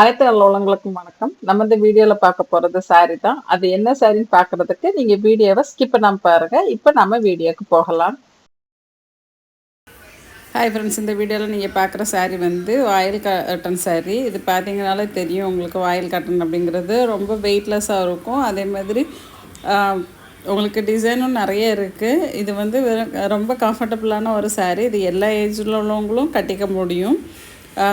அனைத்து உள்ளவங்களுக்கும் வணக்கம். நம்ம இந்த வீடியோல பார்க்க போறது சாரி தான். அது என்ன சாரின்னு பார்க்கிறதுக்கு நீங்க வீடியோவை ஸ்கிப் பண்ணாம பாருங்க. இப்போ நம்ம வீடியோக்கு போகலாம். ஹாய் ஃப்ரெண்ட்ஸ் இந்த வீடியோவில் நீங்கள் பார்க்குற saree வந்து வாயில் காட்டன் saree. இது பார்த்தீங்கனாலே தெரியும் உங்களுக்கு வாயில் காட்டன் அப்படிங்கிறது. ரொம்ப வெயிட்லெஸ்ஸாக இருக்கும். அதே மாதிரி உங்களுக்கு டிசைனும் நிறைய இருக்குது இது வந்து வெறும் ரொம்ப கம்ஃபர்டபுளான ஒரு saree. இது எல்லா ஏஜில் உள்ளவங்களும் கட்டிக்க முடியும்.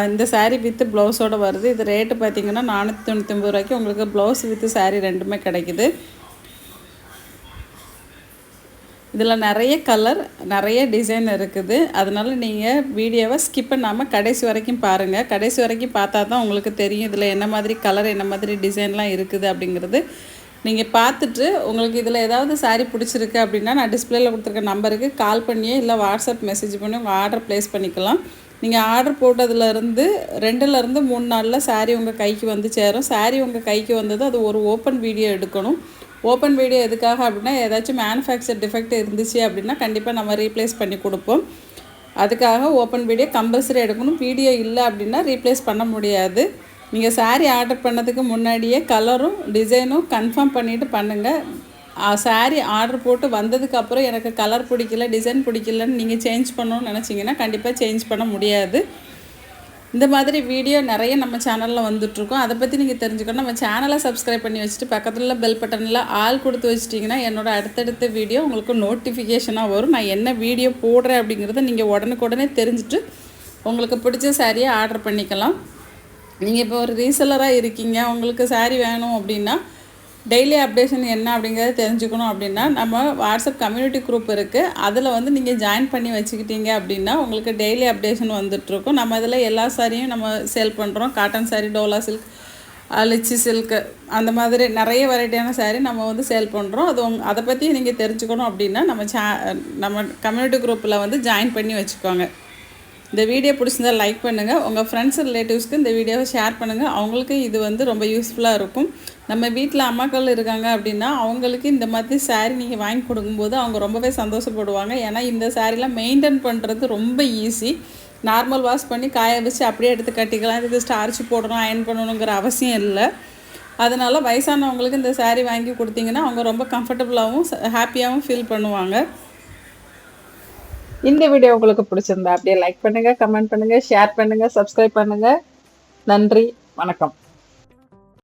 இந்த சாரீ வித்து ப்ளவுஸோடு வருது. இது ரேட்டு பார்த்தீங்கன்னா நானூற்றி தொண்ணூத்தொம்பது ரூபாய்க்கு உங்களுக்கு ப்ளவுஸ் வித்து சாரீ ரெண்டுமே கிடைக்குது. இதில் நிறைய கலர் நிறைய டிசைன் இருக்குது. அதனால் நீங்கள் வீடியோவை ஸ்கிப் பண்ணாமல் கடைசி வரைக்கும் பாருங்கள் கடைசி வரைக்கும் பார்த்தா தான் உங்களுக்கு தெரியும் இதில் என்ன மாதிரி கலர் என்ன மாதிரி டிசைன்லாம் இருக்குது அப்படிங்கிறது. நீங்கள் பார்த்துட்டு உங்களுக்கு இதில் ஏதாவது சாரீ பிடிச்சிருக்கு அப்படின்னா நான் டிஸ்பிளேயில் கொடுத்துருக்க நம்பருக்கு கால் பண்ணியே இல்லை வாட்ஸ்அப் மெசேஜ் பண்ணி உங்கள் ஆர்டர் ப்ளேஸ் பண்ணிக்கலாம். நீங்கள் ஆர்டர் போட்டதுலேருந்து ரெண்டுலேருந்து மூணு நாளில் சாரீ உங்கள் கைக்கு வந்து சேரும். சாரீ உங்கள் கைக்கு வந்தது அது ஒரு ஓப்பன் வீடியோ எடுக்கணும். ஓப்பன் வீடியோ எதுக்காக அப்படின்னா ஏதாச்சும் மேனுஃபேக்சர் டிஃபெக்ட் இருந்துச்சு அப்படின்னா கண்டிப்பாக நம்ம ரீப்ளேஸ் பண்ணி கொடுப்போம். அதுக்காக ஓப்பன் வீடியோ கம்பல்சரி எடுக்கணும். வீடியோ இல்லை அப்படின்னா ரீப்ளேஸ் பண்ண முடியாது. நீங்கள் சாரீ ஆர்டர் பண்ணதுக்கு முன்னாடியே கலரும் டிசைனும் கன்ஃபார்ம் பண்ணிவிட்டு பண்ணுங்கள் சாரீ ஆர்டர் போட்டு வந்ததுக்கப்புறம் எனக்கு கலர் பிடிக்கல டிசைன் பிடிக்கலன்னு நீங்கள் சேஞ்ச் பண்ணணும்னு நினச்சிங்கன்னா கண்டிப்பாக சேஞ்ச் பண்ண முடியாது. இந்த மாதிரி வீடியோ நிறைய நம்ம சேனலில் வந்துட்ருக்கோம் அதை பற்றி நீங்கள் தெரிஞ்சுக்கணும். நம்ம சேனலை சப்ஸ்கிரைப் பண்ணி வச்சுட்டு பக்கத்தில் பெல் பட்டனில் ஆள் கொடுத்து வச்சிட்டிங்கன்னா என்னோடய அடுத்தடுத்த வீடியோ உங்களுக்கு நோட்டிஃபிகேஷனாக வரும். நான் என்ன வீடியோ போடுறேன் அப்படிங்கிறத நீங்கள் உடனுக்குடனே தெரிஞ்சுட்டு உங்களுக்கு பிடிச்ச சாரியை ஆர்டர் பண்ணிக்கலாம். நீங்கள் இப்போ ஒரு ரீசெல்லராக இருக்கீங்க. உங்களுக்கு saree வேணும் அப்படின்னா டெய்லி அப்டேஷன் என்ன அப்படிங்கிறத தெரிஞ்சுக்கணும் அப்படின்னா நம்ம வாட்ஸ்அப் கம்யூனிட்டி குரூப் இருக்குது அதில் வந்து நீங்கள் ஜாயின் பண்ணி வச்சுக்கிட்டீங்க அப்படின்னா உங்களுக்கு டெய்லி அப்டேஷன் வந்துட்டுருக்கும். நம்ம இதில் எல்லா சாரியும் நம்ம சேல் பண்ணுறோம் cotton sari Dola silk Lichi silk அந்த மாதிரி நிறைய வெரைட்டியான சாரீ நம்ம வந்து சேல் பண்ணுறோம் அது உங் அதை பற்றி நீங்கள் தெரிஞ்சுக்கணும் அப்படின்னா நம்ம சே நம்ம கம்யூனிட்டி குரூப்பில் வந்து ஜாயின் பண்ணி வச்சுக்கோங்க. இந்த வீடியோ பிடிச்சிருந்தா லைக் பண்ணுங்கள் உங்கள் ஃப்ரெண்ட்ஸ் ரிலேட்டிவ்ஸ்க்கு இந்த வீடியோவை ஷேர் பண்ணுங்கள் அவங்களுக்கு இது வந்து ரொம்ப யூஸ்ஃபுல்லாக இருக்கும். நம்ம வீட்டில் அம்மாக்கள் இருக்காங்க அப்படின்னா அவங்களுக்கு இந்த மாதிரி சாரீ நீங்கள் வாங்கி கொடுக்கும்போது அவங்க ரொம்பவே சந்தோஷப்படுவாங்க. ஏன்னா இந்த சாரீலாம் மெயின்டைன் பண்ணுறது ரொம்ப ஈஸி நார்மல் வாஷ் பண்ணி காய வச்சு அப்படியே எடுத்து கட்டிக்கலாம். இதுக்கு ஸ்டார்ச் போடணும் அயன் பண்ணணுங்கிற அவசியம் இல்லை. அதனால் வயசானவங்களுக்கு இந்த சாரீ வாங்கி கொடுத்தீங்கன்னா அவங்க ரொம்ப கம்ஃபர்டபுளாகவும் ஹாப்பியாகவும் ஃபீல் பண்ணுவாங்க. இந்த வீடியோ உங்களுக்கு பிடிச்சிருந்தா அப்படியே லைக் பண்ணுங்கள் கமெண்ட் பண்ணுங்கள் ஷேர் பண்ணுங்கள் சப்ஸ்கிரைப் பண்ணுங்கள் நன்றி வணக்கம்.